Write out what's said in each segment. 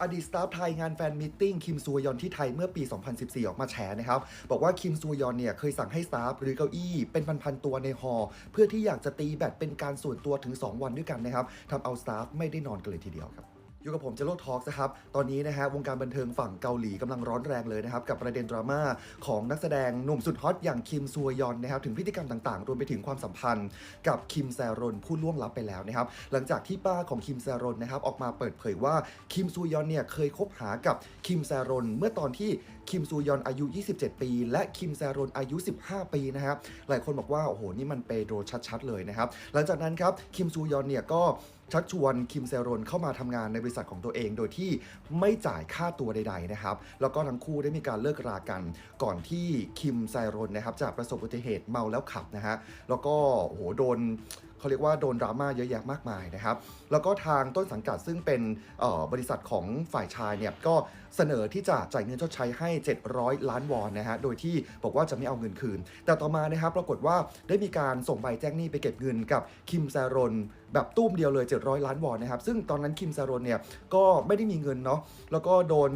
อดีตสตาฟไทยงานแฟนมิทติ้งคิมซูยอนที่ไทยเมื่อปี 2014 ออกมาแฉนะครับ บอกว่าคิมซูยอนเนี่ยเคยสั่งให้สตาฟหรือเก้าอี้เป็นพันๆตัวในฮอเพื่อที่อยากจะตีแบตเป็นการส่วนตัวถึง 2 วันด้วยกันนะครับทำเอาสตาฟไม่ได้นอนกันเลยทีเดียวครับ อยู่กับผมเจโรทอล์กนะครับ ตอนนี้นะฮะวงการบันเทิงฝั่งเกาหลีกำลังร้อนแรงเลยนะครับ กับประเด็นดราม่าของนักแสดงหนุ่มสุดฮอตอย่างคิมซัวยอนนะครับ ถึงพฤติกรรมต่างๆ รวมไปถึงความสัมพันธ์ กับคิมแซรอนผู้ล่วงลับไปแล้วนะครับ หลังจากที่ป้าของคิมแซรอนนะครับออกมาเปิดเผยว่าคิมซูยอนเนี่ยเคยคบหากับคิมแซรอนเมื่อตอนที่คิมซูยอนอายุ 27 ปี และคิมแซรอนอายุ 15 ปีนะครับหลายคนบอกว่าโอ้โหนี่มันเปโดรชัดๆเลยนะครับหลังจากนั้นครับคิมซูยอนเนี่ยก็ ชักชวนคิมเซรอนเข้ามาทำงานในบริษัทของตัวเองโดยที่ไม่จ่ายค่าตัวใด ๆ นะครับ แล้วก็ทั้งคู่ได้มีการเลิกรากัน ก่อนที่คิมไซรอนนะครับจะประสบอุบัติเหตุเมาแล้วขับนะฮะแล้วก็โอ้โหโดน เขาเรียกว่าโดนดราม่าเยอะแยะมากมายนะครับ แล้วก็ทางต้นสังกัดซึ่งเป็นออบริษัทของฝ่ายชายเนี่ยก็เสนอที่จะจ่ายเงินชดใช้ให้ 700 ล้านวอนนะฮะ โดยที่บอกว่าจะไม่เอาเงินคืน แต่ต่อมานะครับปรากฏว่าได้มีการส่งใบแจ้งหนี้ไปเก็บเงินกับคิมแซรอนแบบตุ้มเดียวเลย 700 ล้านวอนนะครับ ซึ่งตอนนั้นคิมแซรอนเนี่ยก็ไม่ได้มีเงินเนาะ แล้วก็โดน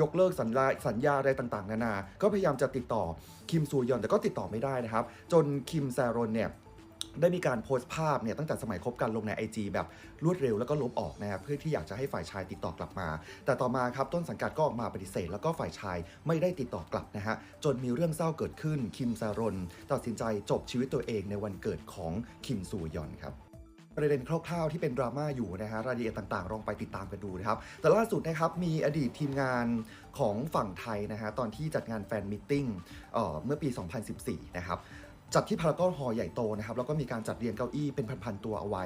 ยกเลิกสัญญาสัญญาอะไรต่างๆ นานา ก็พยายามจะติดต่อคิมซูยอนแต่ก็ติดต่อไม่ได้นะครับ จนคิมแซรอนเนี่ย ได้มีการโพสต์ภาพเนี่ยตั้งแต่สมัยคบกันลงใน IG แบบรวดเร็วแล้วก็ลบออกนะครับเพื่อที่อยากจะให้ฝ่ายชายติดต่อกลับมา แต่ต่อมาครับต้นสังกัดก็ออกมาปฏิเสธ แล้วก็ฝ่ายชายไม่ได้ติดต่อกลับนะฮะจนมีเรื่องเศร้าเกิดขึ้นคิมซารอนตัดสินใจจบชีวิตตัวเองในวันเกิดของคิมซูยอนครับประเด็นคร่าวๆที่เป็นดราม่าอยู่นะฮะรายละเอียดต่างๆลองไปติดตามกันดูนะครับ แต่ล่าสุดนะครับมีอดีตทีมงานของฝั่งไทยนะฮะตอนที่จัดงานแฟนมิทติ้งเอ่อเมื่อปี 2014 นะครับ จัดที่พารากอนหอใหญ่โตนะครับแล้วก็มีการจัดเรียงเก้าอี้เป็นพันๆตัวเอาไว้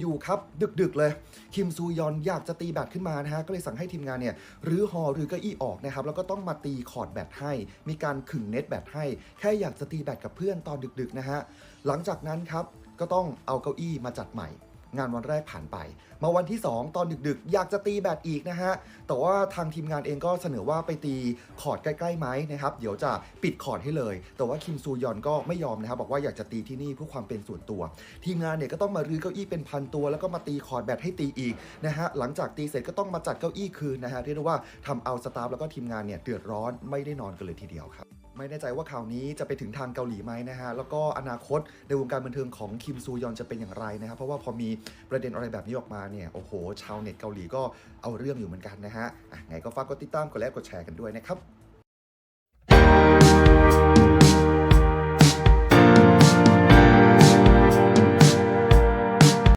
อยู่ๆครับดึกๆเลยคิมซูยอนอยากจะตีแบตขึ้นมานะฮะก็เลยสั่งให้ทีมงานเนี่ยรื้อหอหรื้อเก้าอี้ออกนะครับแล้วก็ต้องมาตีคอร์ดแบตให้ มีการขึงเน็ตแบตให้ แค่อยากจะตีแบตกับเพื่อนตอนดึกๆนะฮะหลังจากนั้นครับก็ต้องเอาเก้าอี้มาจัดใหม่ งานวันแรกผ่านไป มาวันที่ 2 ตอนดึกๆ อยากจะตีแบตอีกนะฮะ แต่ว่าทางทีมงานเองก็เสนอว่าไปตีคอร์ดใกล้ๆไหมนะครับ เดี๋ยวจะปิดคอร์ดให้เลย แต่ว่าคิมซูยอนก็ไม่ยอมนะครับ บอกว่าอยากจะตีที่นี่เพื่อความเป็นส่วนตัว ทีมงานเนี่ยก็ต้องมารื้อเก้าอี้เป็นพันตัว แล้วก็มาตีคอร์ดแบตให้ตีอีกนะฮะ หลังจากตีเสร็จก็ต้องมาจัดเก้าอี้คืนนะฮะ เรียกได้ว่าทำเอาสตาฟแล้วก็ทีมงานเนี่ยเดือดร้อนไม่ได้นอนกันเลยทีเดียวครับ ไม่แน่ใจว่าข่าวนี้จะไปถึงทางเกาหลีไหมนะฮะ แล้วก็อนาคตในวงการบันเทิงของคิมซูยอนจะเป็นอย่างไรนะครับ เพราะว่าพอมีประเด็นอะไรแบบนี้ออกมาเนี่ย โอ้โห ชาวเน็ตเกาหลีก็เอาเรื่องอยู่เหมือนกันนะฮะอะไงก็ฝากกดติดตาม กดไลค์ กดแชร์กันด้วยนะครับ